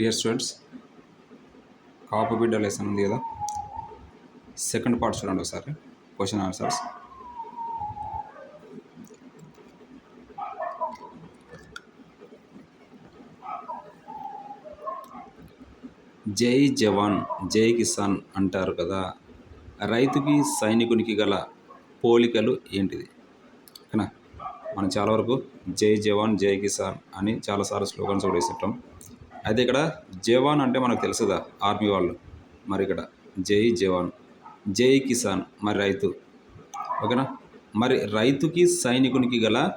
Dear students కాపు బిడ్డ lesson ఉంది కదా? సెకండ్ పార్ట్ చూడండి ఒకసారి. క్వశ్చన్ ఆన్సర్స్ జై జవాన్ జై కిసాన్ అంటారు కదా. రైతుకి సైనికునికి గల పోలికలు ఏంటిది? ఓకేనా? మనం చాలా వరకు జై జవాన్ జై కిసాన్ అని చాలాసార్లు స్లోగన్స్ కూడా వేస్తుంటాం అయితే ఇక్కడ జవాన్ అంటే మనకు తెలుసుదా ఆర్మీ వాళ్ళు? మరి ఇక్కడ జై జవాన్ జై కిసాన్ మరి రైతు. ఓకేనా? మరి రైతుకి సైనికునికి గల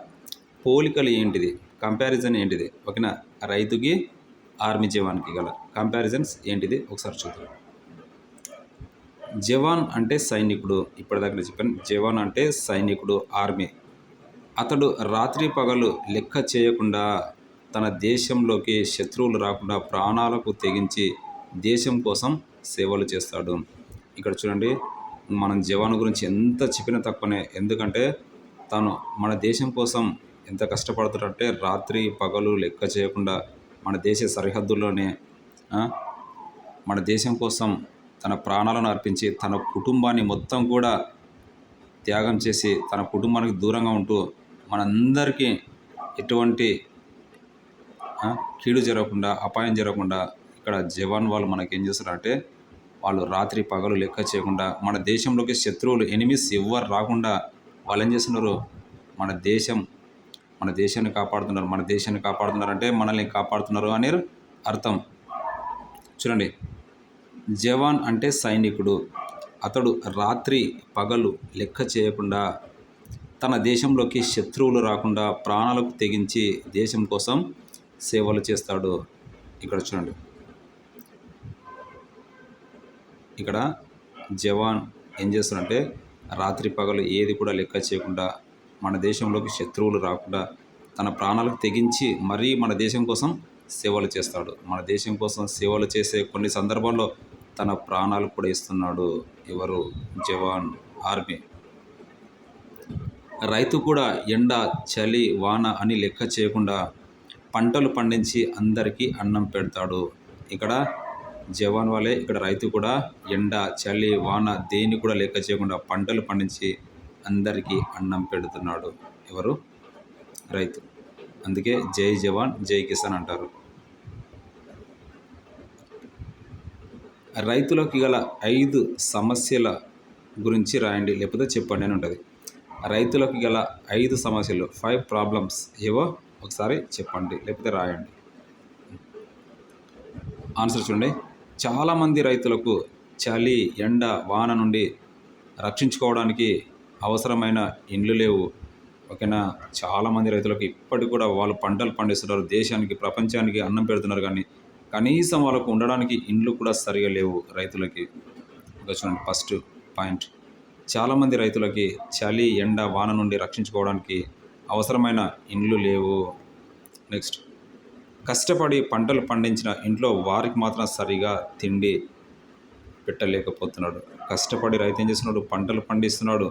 పోలికలు ఏంటిది? కంపారిజన్ ఏంటిది? ఓకేనా? రైతుకి ఆర్మీ జవాన్కి గల కంపారిజన్స్ ఏంటిది? ఒకసారి చూద్దాం. జవాన్ అంటే సైనికుడు. ఇప్పటిదాకా నేను చెప్పాను. జవాన్ అంటే సైనికుడు ఆర్మీ. అతడు రాత్రి పగలు లెక్క చేయకుండా తన దేశంలోకి శత్రువులు రాకుండా ప్రాణాలకు తెగించి దేశం కోసం సేవలు చేస్తాడు. ఇక్కడ చూడండి మనం జవాన్ గురించి ఎంత చెప్పినా తక్కువనే. ఎందుకంటే తను మన దేశం కోసం ఎంత కష్టపడతాడంటే రాత్రి పగలు లెక్క చేయకుండా మన దేశ సరిహద్దుల్లోనే మన దేశం కోసం తన ప్రాణాలను అర్పించి తన కుటుంబాన్ని మొత్తం కూడా త్యాగం చేసి తన కుటుంబానికి దూరంగా ఉంటూ మనందరికీ ఎటువంటి కీడు జరగకుండా అపాయం జరగకుండా ఇక్కడ జవాన్ వాళ్ళు మనకి ఏం చేస్తారంటే వాళ్ళు రాత్రి పగలు లెక్క చేయకుండా మన దేశంలోకి శత్రువులు ఎనిమిస్ ఎవ్వరు రాకుండా వాళ్ళు ఏం చేస్తున్నారు? మన దేశం మన దేశాన్ని కాపాడుతున్నారు. మన దేశాన్ని కాపాడుతున్నారు అంటే మనల్ని కాపాడుతున్నారు అనే అర్థం. చూడండి జవాన్ అంటే సైనికుడు. అతడు రాత్రి పగలు లెక్క చేయకుండా తన దేశంలోకి శత్రువులు రాకుండా ప్రాణాలకు తెగించి దేశం కోసం సేవలు చేస్తాడు. ఇక్కడ చూడండి. ఇక్కడ జవాన్ ఏం చేస్తాడంటే రాత్రి పగలు ఏది కూడా లెక్క చేయకుండా మన దేశంలోకి శత్రువులు రాకుండా తన ప్రాణాలకు తెగించి మరీ మన దేశం కోసం సేవలు చేస్తాడు. మన దేశం కోసం సేవలు చేసే కొన్ని సందర్భాల్లో తన ప్రాణాలు కూడా ఇస్తున్నాడు ఎవరు? జవాన్ ఆర్మీ. రైతు కూడా ఎండ చలి వాన అని లెక్క చేయకుండా పంటలు పండించి అందరికీ అన్నం పెడతాడు. ఇక్కడ జవాన్ వాళ్ళే ఇక్కడ రైతు కూడా ఎండ చలి వాన దేని కూడా లెక్క చేయకుండా పంటలు పండించి అందరికీ అన్నం పెడుతున్నాడు. ఎవరు? రైతు. అందుకే జై జవాన్ జై కిసాన్ అంటారు. రైతులకు గల ఐదు సమస్యల గురించి రాయండి లేకపోతే చెప్పండి అని ఉంటుంది. రైతులకు గల ఐదు సమస్యలు ఫైవ్ ప్రాబ్లమ్స్ ఏవో? ఒకసారి చెప్పండి లేకపోతే రాయండి. ఆన్సర్ చూడండి. చాలామంది రైతులకు చలి ఎండ వాన నుండి రక్షించుకోవడానికి అవసరమైన ఇండ్లు లేవు. ఓకేనా? చాలామంది రైతులకు ఇప్పటికి కూడా వాళ్ళు పంటలు పండిస్తున్నారు. దేశానికి ప్రపంచానికి అన్నం పెడుతున్నారు కానీ కనీసం వాళ్ళకు ఉండడానికి ఇండ్లు కూడా సరిగా లేవు రైతులకి. చూడండి ఫస్ట్ పాయింట్ చాలామంది రైతులకి చలి ఎండ వాన నుండి రక్షించుకోవడానికి అవసరమైన ఇండ్లు లేవు. నెక్స్ట్. కష్టపడి పంటలు పండించిన ఇంట్లో వారికి మాత్రం సరిగా తిండి పెట్టలేకపోతున్నాడు. కష్టపడి రైతు ఏం చేస్తున్నాడు? పంటలు పండిస్తున్నాడు.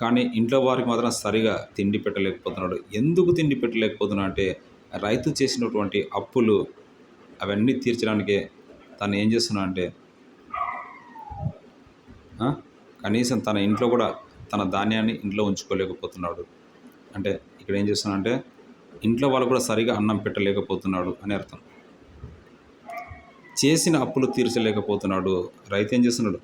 కానీ ఇంట్లో వారికి మాత్రం సరిగా తిండి పెట్టలేకపోతున్నాడు. ఎందుకు తిండి పెట్టలేకపోతున్నా అంటే రైతు చేసినటువంటి అప్పులు అవన్నీ తీర్చడానికే తను ఏం చేస్తున్నా అంటే కనీసం తన ఇంట్లో కూడా తన ధాన్యాన్ని ఇంట్లో ఉంచుకోలేకపోతున్నాడు. అంటే ఇక్కడ ఏం చేస్తున్నాడంటే ఇంట్లో వాళ్ళు కూడా సరిగా అన్నం పెట్టలేకపోతున్నాడు అని అర్థం. చేసిన అప్పులు తీర్చలేకపోతున్నాడు. రైతు ఏం చేస్తున్నాడు?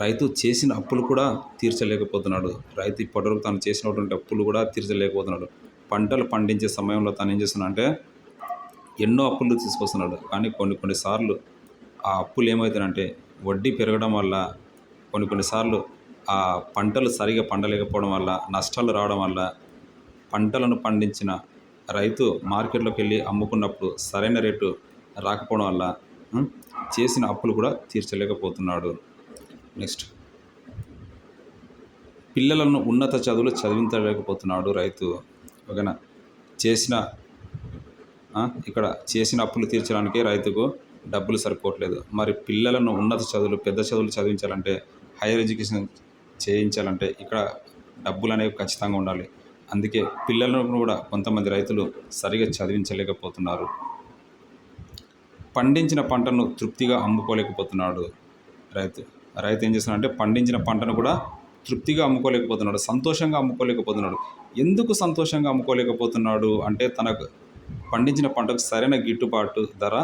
రైతు చేసిన అప్పులు కూడా తీర్చలేకపోతున్నాడు. రైతు ఇప్పటివరకు తను చేసినటువంటి అప్పులు కూడా తీర్చలేకపోతున్నాడు. పంటలు పండించే సమయంలో తను ఏం చేస్తున్నాడంటే ఎన్నో అప్పులు తీసుకొస్తున్నాడు. కానీ కొన్ని కొన్నిసార్లు ఆ అప్పులు ఏమవుతాయంటే వడ్డీ పెరగడం వల్ల కొన్ని కొన్నిసార్లు ఆ పంటలు సరిగా పండలేకపోవడం వల్ల నష్టాలు రావడం వల్ల పంటలను పండించిన రైతు మార్కెట్లోకి వెళ్ళి అమ్ముకున్నప్పుడు సరైన రేటు రాకపోవడం వల్ల చేసిన అప్పులు కూడా తీర్చలేకపోతున్నాడు. నెక్స్ట్. పిల్లలను ఉన్నత చదువులు చదివించలేకపోతున్నాడు రైతు. ఓకేనా? చేసిన ఇక్కడ చేసిన అప్పులు తీర్చడానికి రైతుకు డబ్బులు సరిపోవట్లేదు. మరి పిల్లలను ఉన్నత చదువులు పెద్ద చదువులు చదివించాలంటే హైయర్ ఎడ్యుకేషన్ చేయించాలంటే ఇక్కడ డబ్బులు అనేవి ఖచ్చితంగా ఉండాలి. అందుకే పిల్లలను కూడా కొంతమంది రైతులు సరిగా చదివించలేకపోతున్నారు. పండించిన పంటను తృప్తిగా అమ్ముకోలేకపోతున్నాడు రైతు. రైతు ఏం చేస్తున్నాడంటే పండించిన పంటను కూడా తృప్తిగా అమ్ముకోలేకపోతున్నాడు సంతోషంగా అమ్ముకోలేకపోతున్నాడు. ఎందుకు సంతోషంగా అమ్ముకోలేకపోతున్నాడు అంటే తనకు పండించిన పంటకు సరైన గిట్టుబాటు ధర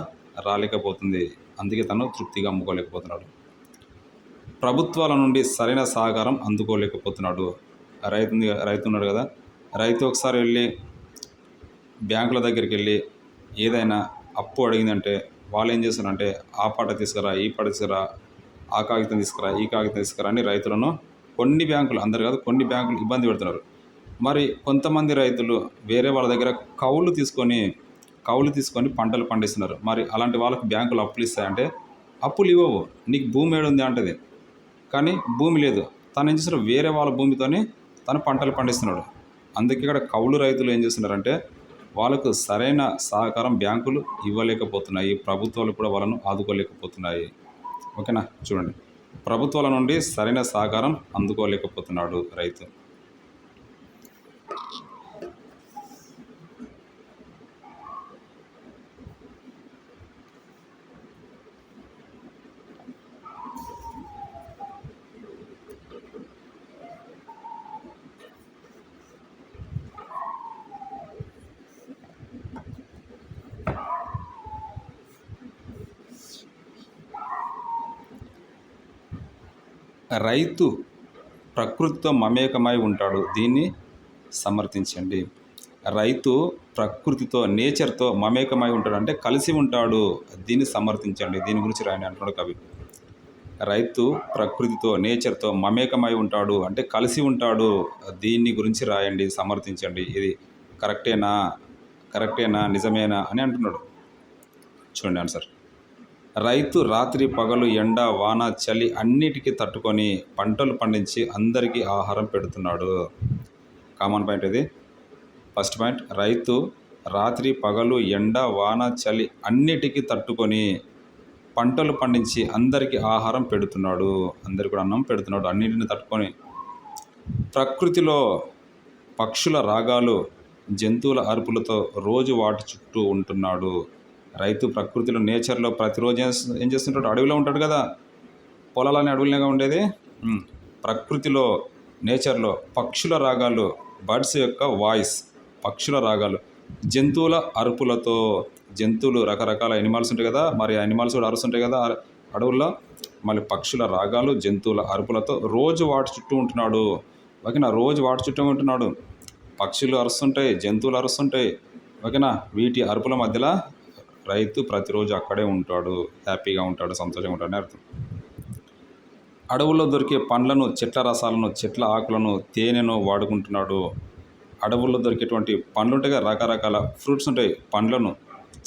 రాలేకపోతుంది. అందుకే తను తృప్తిగా అమ్ముకోలేకపోతున్నాడు. ప్రభుత్వాల నుండి సరైన సహకారం అందుకోలేకపోతున్నాడు. రైతు రైతు ఉన్నాడు కదా. రైతు ఒకసారి వెళ్ళి బ్యాంకుల దగ్గరికి వెళ్ళి ఏదైనా అప్పు అడిగిందంటే వాళ్ళు ఏం చేస్తారంటే ఆ పాట తీసుకురా ఈ పాట తీసుకురా ఆ కాగితం తీసుకురా ఈ కాగితం తీసుకురా అని రైతులను కొన్ని బ్యాంకులు అందరు కాదు కొన్ని బ్యాంకులు ఇబ్బంది పెడుతున్నారు. మరి కొంతమంది రైతులు వేరే వాళ్ళ దగ్గర కౌలు తీసుకొని కౌలు తీసుకొని పంటలు పండిస్తున్నారు. మరి అలాంటి వాళ్ళకి బ్యాంకులు అప్పులు ఇస్తాయంటే అప్పులు ఇవ్వవు. నీకు భూమి ఏడుంది అంటది. కానీ భూమి లేదు. తను ఏం చేస్తారు వేరే వాళ్ళ భూమితోనే తను పంటలు పండిస్తున్నాడు. అందుకే ఇక్కడ కౌలు రైతులు ఏం చేస్తున్నారంటే వాళ్ళకు సరైన సహకారం బ్యాంకులు ఇవ్వలేకపోతున్నాయి. ప్రభుత్వాలు కూడా వాళ్ళను ఆదుకోలేకపోతున్నాయి. ఓకేనా? చూడండి. ప్రభుత్వాల నుండి సరైన సహకారం అందుకోలేకపోతున్నాడు రైతు. రైతు ప్రకృతితో మమేకమై ఉంటాడు. దీన్ని సమర్థించండి. రైతు ప్రకృతితో నేచర్తో మమేకమై ఉంటాడు. అంటే కలిసి ఉంటాడు. దీన్ని సమర్థించండి. దీని గురించి రాయని అంటున్నాడు కవి. రైతు ప్రకృతితో నేచర్తో మమేకమై ఉంటాడు. అంటే కలిసి ఉంటాడు. దీన్ని గురించి రాయండి. సమర్థించండి. ఇది కరెక్టేనా? కరెక్టేనా? నిజమేనా? అని అంటున్నాడు. చూడండి ఆన్సర్. రైతు రాత్రి పగలు ఎండ వాన చలి అన్నిటికీ తట్టుకొని పంటలు పండించి అందరికీ ఆహారం పెడుతున్నాడు. కామన్ పాయింట్ ఇది. ఫస్ట్ పాయింట్ రైతు రాత్రి పగలు ఎండ వాన చలి అన్నిటికీ తట్టుకొని పంటలు పండించి అందరికీ ఆహారం పెడుతున్నాడు. అందరికి కూడా అన్నం పెడుతున్నాడు. అన్నిటిని తట్టుకొని ప్రకృతిలో పక్షుల రాగాలు జంతువుల అరుపులతో రోజు వాటి చుట్టూ ఉంటున్నాడు. రైతు ప్రకృతిలో నేచర్లో ప్రతిరోజు ఏం చేస్తుంటాడు? అడవిలో ఉంటాడు కదా? పొలాలని అడవులనేగా ఉండేది. ప్రకృతిలో నేచర్లో పక్షుల రాగాలు బర్డ్స్ యొక్క వాయిస్ పక్షుల రాగాలు జంతువుల అరుపులతో జంతువులు రకరకాల ఎనిమల్స్ ఉంటాయి కదా? మరి ఎనిమల్స్ కూడా అరుస్తుంటాయి కదా అడవుల్లో? మళ్ళీ పక్షుల రాగాలు జంతువుల అరుపులతో రోజు వాటి చుట్టూ ఉంటున్నాడు. ఓకేనా? రోజు వాటి చుట్టూ ఉంటున్నాడు. పక్షులు అరుస్తుంటాయి జంతువులు అరుస్తుంటాయి. ఓకేనా? వీటి అరుపుల మధ్యలో రైతు ప్రతిరోజు అక్కడే ఉంటాడు హ్యాపీగా ఉంటాడు సంతోషంగా ఉంటాడు అర్థం. అడవుల్లో దొరికే పండ్లను చెట్ల రసాలను చెట్ల ఆకులను తేనెను వాడుకుంటున్నాడు. అడవుల్లో దొరికేటువంటి పండ్లు ఉంటాయి కదా రకరకాల ఫ్రూట్స్ ఉంటాయి. పండ్లను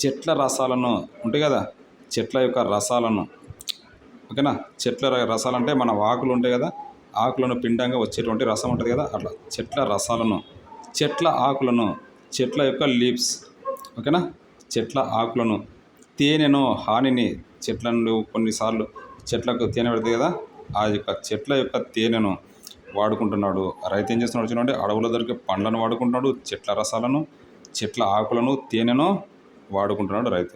చెట్ల రసాలను ఉంటాయి కదా చెట్ల యొక్క రసాలను. ఓకేనా? చెట్ల రసాలు అంటే మన ఆకులు ఉంటాయి కదా ఆకులను పిండంగా వచ్చేటువంటి రసం ఉంటుంది కదా అట్లా చెట్ల రసాలను చెట్ల ఆకులను చెట్ల యొక్క లీవ్స్. ఓకేనా? చెట్ల ఆకులను తేనెను హానిని చెట్లను కొన్నిసార్లు చెట్లకు తేనె పెడుతుంది కదా ఆ యొక్క చెట్ల యొక్క తేనెను వాడుకుంటున్నాడు. రైతు ఏం చేస్తున్నాడు చూడండి అడవుల దొరికే పండ్లను వాడుకుంటున్నాడు చెట్ల రసాలను చెట్ల ఆకులను తేనెను వాడుకుంటున్నాడు రైతు.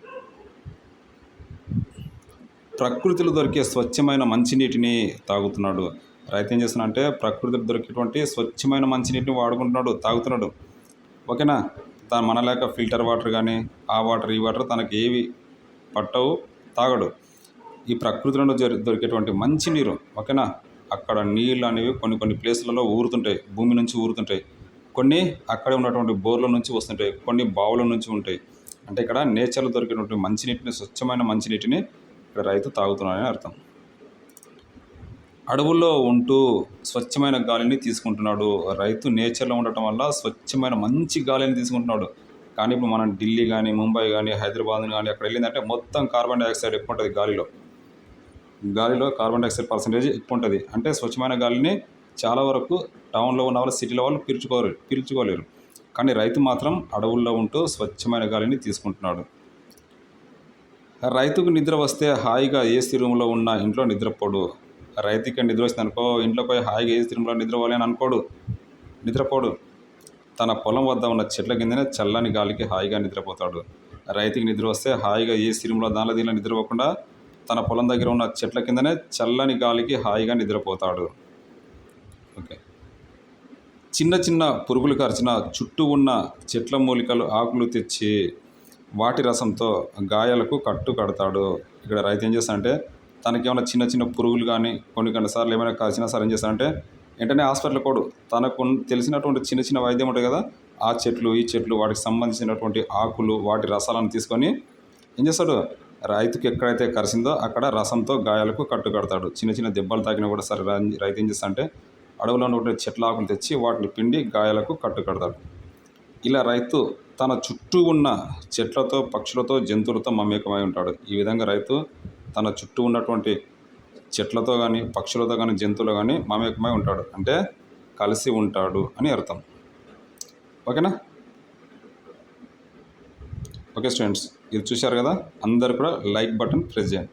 ప్రకృతిలో దొరికే స్వచ్ఛమైన మంచినీటిని తాగుతున్నాడు. రైతు ఏం చేస్తున్నా అంటే ప్రకృతిలో దొరికేటువంటి స్వచ్ఛమైన మంచినీటిని వాడుకుంటున్నాడు తాగుతున్నాడు. ఓకేనా? తన మన లేక ఫిల్టర్ వాటర్ కానీ ఆ వాటర్ ఈ వాటర్ తనకి ఏవి పట్టవు తాగడు. ఈ ప్రకృతిలో జరి- దొరికేటువంటి మంచి నీరు ఓకేనా? అక్కడ నీళ్ళు అనేవి కొన్ని కొన్ని ప్లేసులలో ఊరుతుంటాయి భూమి నుంచి ఊరుతుంటాయి. కొన్ని అక్కడే ఉన్నటువంటి బోర్ల నుంచి వస్తుంటాయి కొన్ని బావుల నుంచి ఉంటాయి. అంటే ఇక్కడ నేచర్లో దొరికినటువంటి మంచినీటిని స్వచ్ఛమైన మంచినీటిని ఇక్కడ రైతు తాగుతున్నాడని అర్థం. అడవుల్లో ఉంటూ స్వచ్ఛమైన గాలిని తీసుకుంటున్నాడు. రైతు నేచర్లో ఉండటం వల్ల స్వచ్ఛమైన మంచి గాలిని తీసుకుంటున్నాడు. కానీ ఇప్పుడు మనం ఢిల్లీ కానీ ముంబై కానీ హైదరాబాద్ కానీ అక్కడ వెళ్ళిందంటే మొత్తం కార్బన్ డైఆక్సైడ్ ఎక్కువ ఉంటుంది గాలిలో. గాలిలో కార్బన్ డైఆక్సైడ్ పర్సంటేజ్ ఎక్కువ ఉంటుంది అంటే స్వచ్ఛమైన గాలిని చాలా వరకు టౌన్లో ఉన్న వాళ్ళు సిటీలో వాళ్ళు పీల్చుకోరు పీల్చుకోలేరు. కానీ రైతు మాత్రం అడవుల్లో ఉంటూ స్వచ్ఛమైన గాలిని తీసుకుంటున్నాడు. రైతుకు నిద్ర వస్తే హాయిగా ఏసీ రూమ్లో ఉన్న ఇంట్లో నిద్రపోడు. రైతుకి నిద్ర వస్తుంది అనుకో ఇంట్లో పోయి హాయిగా ఏసీ తిరుమల నిద్రపోవాలి అని అనుకోడు. నిద్రపోడు. తన పొలం వద్ద ఉన్న చెట్ల కిందనే చల్లని గాలికి హాయిగా నిద్రపోతాడు. రైతుకి నిద్ర వస్తే హాయిగా ఏ సిరుములో దానిలో దీనిలో నిద్రపోకుండా తన పొలం దగ్గర ఉన్న చెట్ల కిందనే చల్లని గాలికి హాయిగా నిద్రపోతాడు. ఓకే. చిన్న చిన్న పురుగులు కరిచిన చుట్టూ ఉన్న చెట్ల మూలికలు ఆకులు తెచ్చి వాటి రసంతో గాయాలకు కట్టు కడతాడు. ఇక్కడ రైతు ఏం చేస్తాడంటే తనకి ఏమైనా చిన్న చిన్న పురుగులు కానీ కొన్ని కొన్ని సార్లు ఏమైనా కాసినా సరే ఏం చేస్తాడంటే వెంటనే హాస్పిటల్ కోడు తనకు తెలిసినటువంటి చిన్న చిన్న వైద్యం ఉంటుంది కదా ఆ చెట్లు ఈ చెట్లు వాటికి సంబంధించినటువంటి ఆకులు వాటి రసాలను తీసుకొని ఏం చేస్తాడు? రైతుకి ఎక్కడైతే కరిసిందో అక్కడ రసంతో గాయాలకు కట్టు కడతాడు. చిన్న చిన్న దెబ్బలు తాకినా కూడా సరే రైతు ఏం చేస్తాడంటే అడవిలో ఉన్నటువంటి చెట్ల ఆకులు తెచ్చి వాటిని పిండి గాయాలకు కట్టు కడతాడు. ఇలా రైతు తన చుట్టూ ఉన్న చెట్లతో పక్షులతో జంతువులతో మమేకమై ఉంటాడు. ఈ విధంగా రైతు తన చుట్టూ ఉన్నటువంటి చెట్లతో కానీ పక్షులతో కానీ జంతువులు కానీ మమేకమై ఉంటాడు. అంటే కలిసి ఉంటాడు అని అర్థం. ఓకేనా? ఓకే స్టూడెంట్స్ ఇది చూశారు కదా? అందరు కూడా లైక్ బటన్ ప్రెస్ చేయండి.